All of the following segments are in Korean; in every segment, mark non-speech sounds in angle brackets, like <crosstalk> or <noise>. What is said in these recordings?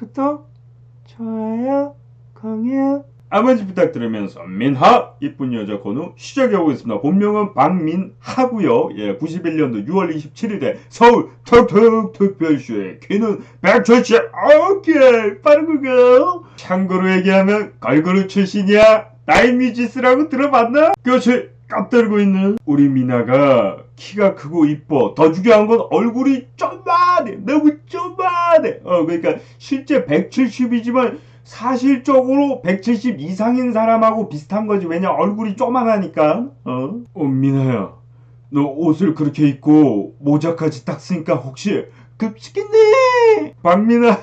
구독, 좋아요, 공유. 아버지 부탁드리면서 민하 이쁜 여자 건우 시작해 보겠습니다. 본명은 박민하고요. 예, 91년도 6월 27일에 서울 톡톡 특별쇼에 귀는 170 오케이 빠른 거고 참고로 얘기하면 걸그룹 출신이야 나이미지스라고 들어봤나? 그렇지 깝들고 있는 우리 미나가 키가 크고 이뻐 더 중요한 건 얼굴이 쪼만해 너무 쪼만해 어 그러니까 실제 170이지만 사실적으로 170 이상인 사람하고 비슷한 거지. 왜냐 얼굴이 쪼만하니까. 어? 어 미나야. 너 옷을 그렇게 입고 모자까지 딱 쓰니까 혹시 급식이네. 박민아.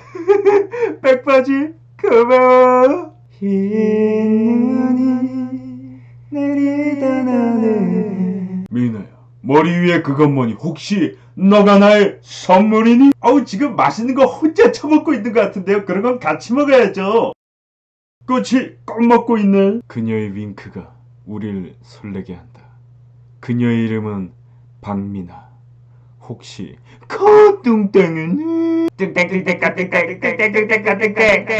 <laughs> 백바지 고마워. 흰 눈이 내리다 나는 미나야. 머리 위에 그건 뭐니? 혹시 너가 나의 선물이니? 어우 지금 맛있는 거 혼자 처먹고 있는 것 같은데요. 그런 건 같이 먹어야죠. 꽃이 껌 먹고 있네. 그녀의 윙크가 우릴 설레게 한다. 그녀의 이름은 박미나. 혹시 커뚱땡은?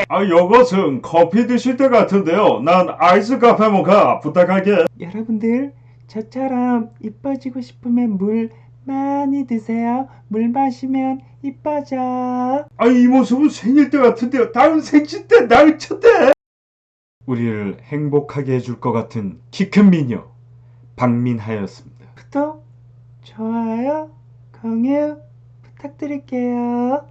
아 이것은 커피 드실 때 같은데요. 난 아이스 카페 모카 부탁할게. 여러분들 저처럼 이뻐지고 싶으면 물 많이 드세요. 물 마시면 이뻐져. 아, 이 모습은 생일 때 같은데요. 다음 생신 때, 날 첫때. 우리를 행복하게 해줄 것 같은 키 큰 미녀, 박민하였습니다. 구독, 좋아요, 공유 부탁드릴게요.